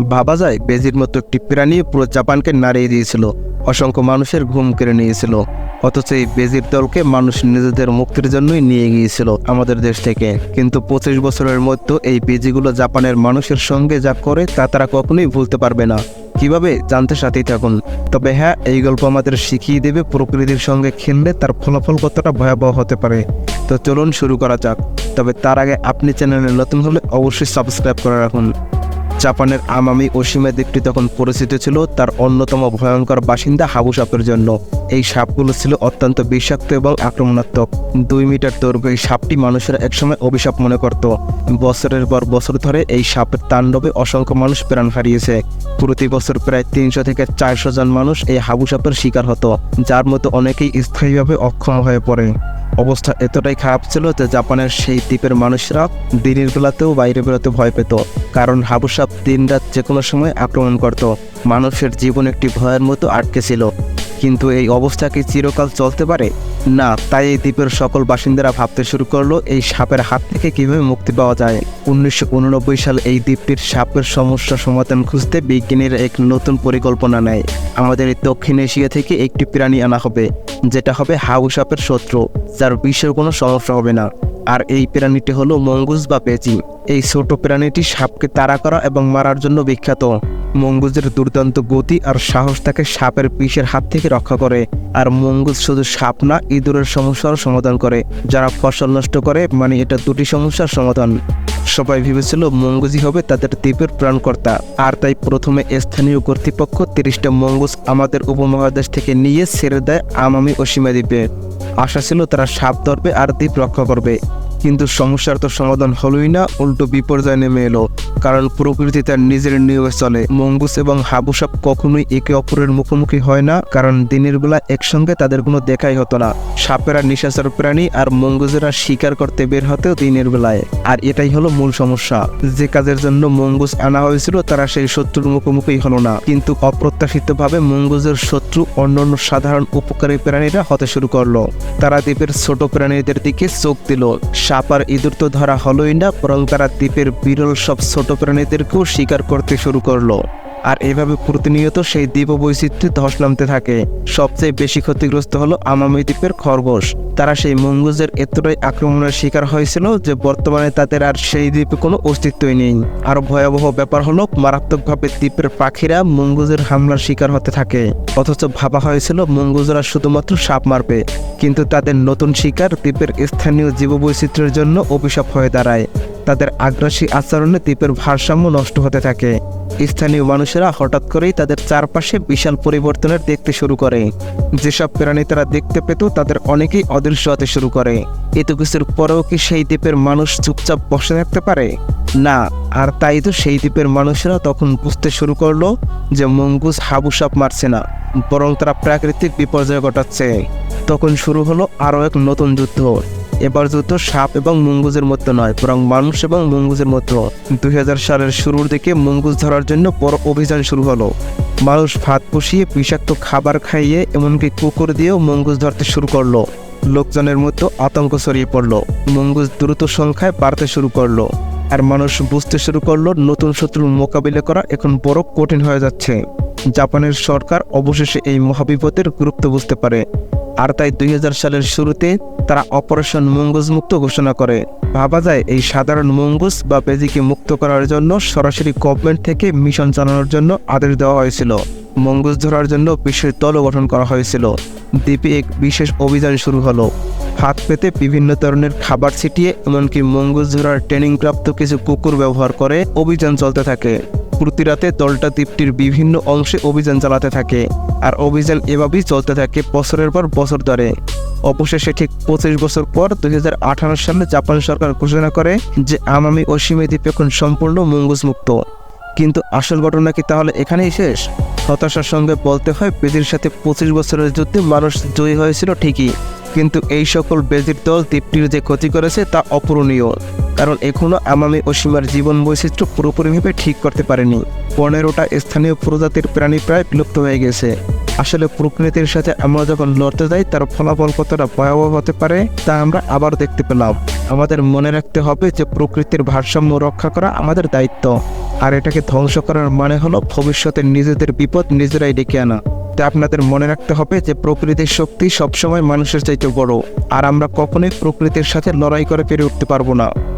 ভাবা যায় বেজির মতো একটি প্রাণী পুরো জাপানকে নাড়িয়ে দিয়েছিল। অসংখ্য মানুষের ঘুম কেড়ে নিয়েছিল। অথচ এই বেজির দলকে মানুষ নিজেদের মুক্তির জন্যই নিয়ে গিয়েছিল আমাদের দেশ থেকে। কিন্তু পঁচিশ বছরের মধ্যে এই বেজিগুলো জাপানের মানুষের সঙ্গে যা করে তা তারা কখনোই ভুলতে পারবে না। কীভাবে? জানতে সাথেই থাকুন। তবে হ্যাঁ এই গল্প আমাদের শিখিয়ে দেবে প্রকৃতির সঙ্গে খেললে তার ফলাফল কতটা ভয়াবহ হতে পারে। তো চলুন শুরু করা যাক। তবে তার আগে আপনি চ্যানেলে নতুন হলে অবশ্যই সাবস্ক্রাইব করে রাখুন। জাপানের আমামি ওশিমা দ্বীপটি তখন পরিচিত ছিল, তার অন্যতম ভয়ঙ্কর বাসিন্দা হাবু সাপের জন্য। এই সাপগুলো ছিল অত্যন্ত বিষাক্ত এবং আক্রমণাত্মক। দুই মিটার দৈর্ঘ্য এই সাপটি মানুষের একসময় অভিশাপ মনে করত। বছরের পর বছর ধরে এই সাপের তাণ্ডবে অসংখ্য মানুষ প্রাণ হারিয়েছে। প্রতি বছর প্রায় তিনশো থেকে চারশো জন মানুষ এই হাবু সাপের শিকার হতো, যার মতো অনেকেই স্থায়ীভাবে অক্ষম হয়ে পড়ে। অবস্থা এতটাই খারাপ ছিল যে জাপানের সেই দ্বীপের মানুষরা দিনের বেলাতেও বাইরে বেরোতে ভয় পেত, কারণ হাবুসাপ দিন রাত যে কোনো সময় আক্রমণ করত। মানুষের জীবন একটি ভয়ের মতো আটকে ছিল। কিন্তু এই অবস্থা কি চিরকাল চলতে পারে? না, তাই এই দ্বীপের সকল বাসিন্দারা ভাবতে শুরু করল, এই সাপের হাত থেকে কীভাবে মুক্তি পাওয়া যায়। উনিশশো সালে এই দ্বীপটির সাপের সমস্যা সমাধান খুঁজতে বিজ্ঞানীরা এক নতুন পরিকল্পনা নেয়। আমাদের দক্ষিণ এশিয়া থেকে একটি প্রাণী আনা হবে, যেটা হবে হাউ সাপের শত্রু, যার বিশ্বের কোনো সমস্যা হবে না। আর এই প্রাণীটি হলো মঙ্গুস বা পেচি এই ছোট প্রাণীটি সাপকে তাড়া করা এবং মারার জন্য বিখ্যাত। মঙ্গুজের দুর্দান্ত গতি আর সাহস তাকে সাপের বিষের হাত থেকে রক্ষা করে। আর মঙ্গুজ শুধু সাপ না, ইঁদুরের সমস্যার সমাধান করে। যারা ফসল নষ্ট করে মানে এটা দুটি সমস্যার সমাধান। সবাই ভেবেছিল মঙ্গুজি হবে তাদের দ্বীপের প্রাণকর্তা। আর তাই প্রথমে স্থানীয় কর্তৃপক্ষ তিরিশটা মঙ্গুস আমাদের উপমহাদেশ থেকে নিয়ে ছেড়ে দেয় আমামি ও সীমা দ্বীপে আশা ছিল তারা সাপ ধরবে আর দ্বীপ রক্ষা করবে। কিন্তু সমস্যার তো সমাধান হলোই না, উল্টো বিপর্যয় নেমে এলো। কারণ প্রকৃতি তার নিজের নিয়মে চলে। মঙ্গুস এবং হাবু সাপ কখনোই একে অপরের মুখোমুখি হয় না, কারণ দিনের বেলা একসঙ্গে তাদের কোনো দেখাই হতো না। সাপেরা নিশাচর প্রাণী আর মঙ্গুজেরা শিকার করতে বের হতেও দিনের বেলায়। আর এটাই হলো মূল সমস্যা। যে কাজের জন্য মঙ্গুস আনা হয়েছিল, তারা সেই শত্রুর মুখোমুখি হলো না। কিন্তু অপ্রত্যাশিতভাবে মঙ্গুজের শত্রু অন্যান্য সাধারণ উপকারী প্রাণীরা হতে শুরু করল। তারা দ্বীপের ছোট প্রাণীদের দিকে চোখ দিল। সাপ আর ইঁদুর তো ধরা হলোই না, বরং দ্বীপের বিরল সব ছোট প্রাণীদেরকেও শিকার করতে শুরু করল। আর এভাবে প্রতিনিয়ত সেই দ্বীপ বৈচিত্র্যে ধস নামতে থাকে। সবচেয়ে বেশি ক্ষতিগ্রস্ত হলো আমামি দ্বীপের খরগোশ। তারা সেই মঙ্গুজের এতটাই আক্রমণের শিকার হয়েছিল যে বর্তমানে তাদের আর সেই দ্বীপে কোনো অস্তিত্বই নেই। আরও ভয়াবহ ব্যাপার হলো, মারাত্মকভাবে দ্বীপের পাখিরা মঙ্গুজের হামলার শিকার হতে থাকে। অথচ ভাবা হয়েছিল মঙ্গুজরা শুধুমাত্র সাপ মারবে। কিন্তু তাদের নতুন শিকার দ্বীপের স্থানীয় জীববৈচিত্র্যের জন্য অভিশাপ হয়ে দাঁড়ায়। তাদের আগ্রাসী আচরণে দ্বীপের ভারসাম্য নষ্ট হতে থাকে। স্থানীয় মানুষেরা হঠাৎ করেই তাদের চারপাশে বিশাল পরিবর্তনের দেখতে শুরু করে। যেসব প্রাণী তারা দেখতে পেত, তাদের অনেকেই অদৃশ্য হতে শুরু করে। এত কিছুর পরেও কি সেই দ্বীপের মানুষ চুপচাপ বসে থাকতে পারে? না, আর তাই তো সেই দ্বীপের মানুষেরা তখন বুঝতে শুরু করল যে মঙ্গুস হাবুসাপ মারছে না, বরং তারা প্রাকৃতিক বিপর্যয় ঘটাচ্ছে। তখন শুরু হলো আরও এক নতুন যুদ্ধ। এবার যুদ্ধ সাপ এবং মঙ্গুজের মতো নয়, বরং মানুষ এবং মঙ্গুজের মতো দুই হাজার সালের শুরুর দিকে মঙ্গুজ ধরার জন্য বড় অভিযান শুরু হলো। মানুষ ভাত পুষিয়ে বিষাক্ত খাবার খাইয়ে, এমনকি কুকুর দিয়েও মঙ্গুজ ধরতে শুরু করল। লোকজনের মতো আতঙ্ক ছড়িয়ে পড়ল। মঙ্গুজ দ্রুত সংখ্যায় বাড়তে শুরু করল। আর মানুষ বুঝতে শুরু করল, নতুন শত্রুর মোকাবিলা করা এখন বড় কঠিন হয়ে যাচ্ছে। জাপানের সরকার অবশেষে এই মহাবিপদের গুরুত্ব বুঝতে পারে। আর তাই দুই হাজার সালের শুরুতে তারা অপারেশন মঙ্গুজ মুক্ত ঘোষণা করে। ভাবা যায় এই সাধারণ মঙ্গুস বা পেজিকে মুক্ত করার জন্য সরাসরি গভর্নমেন্ট থেকে মিশন চালানোর জন্য আদেশ দেওয়া হয়েছিল। মঙ্গুস ধরার জন্য বিশেষ দলও গঠন করা হয়েছিল। দ্বীপে এক বিশেষ অভিযান শুরু হলো। হাত পেতে বিভিন্ন ধরনের খাবার ছিটিয়ে, এমনকি মঙ্গুস ধরার ট্রেনিং প্রাপ্ত কিছু কুকুর ব্যবহার করে, অভিযান চলতে থাকে। প্রতি রাতে দলটা দ্বীপটির বিভিন্ন অংশে অভিযান চালাতে থাকে। আর অভিযান এভাবেই চলতে থাকে বছরের পর বছর ধরে। অবশেষে ঠিক পঁচিশ বছর পর দুই হাজার আঠারো সালে জাপান সরকার ঘোষণা করে যে আমামি অসীমে দ্বীপ এখন সম্পূর্ণ মঙ্গুস মুক্ত কিন্তু আসল ঘটনা কি তাহলে এখানেই শেষ? হতাশার সঙ্গে বলতে হয় বেদির সাথে পঁচিশ বছরের যুদ্ধে মানুষ জয়ী হয়েছিল ঠিকই। কিন্তু এই সকল বেদির দল দ্বীপটির যে ক্ষতি করেছে তা অপূরণীয়। কারণ এখনও আমামি অসীমার জীবন বৈচিত্র্য পুরোপুরিভাবে ঠিক করতে পারেনি। পনেরোটা স্থানীয় প্রজাতির প্রাণী প্রায় বিলুপ্ত হয়ে গেছে। আসলে প্রকৃতির সাথে আমরা যখন লড়তে যাই, তার ফলাফল কতটা ভয়াবহ হতে পারে, তা আমরা আবার দেখতে পেলাম। আমাদের মনে রাখতে হবে যে প্রকৃতির ভারসাম্য রক্ষা করা আমাদের দায়িত্ব। আর এটাকে ধ্বংস করার মানে হলো ভবিষ্যতে নিজেদের বিপদ নিজেরাই ডেকে আনা। তাই আপনাদের মনে রাখতে হবে যে প্রকৃতির শক্তি সবসময় মানুষের চাইতে বড়। আর আমরা কখনোই প্রকৃতির সাথে লড়াই করে পেরে উঠতে পারব না।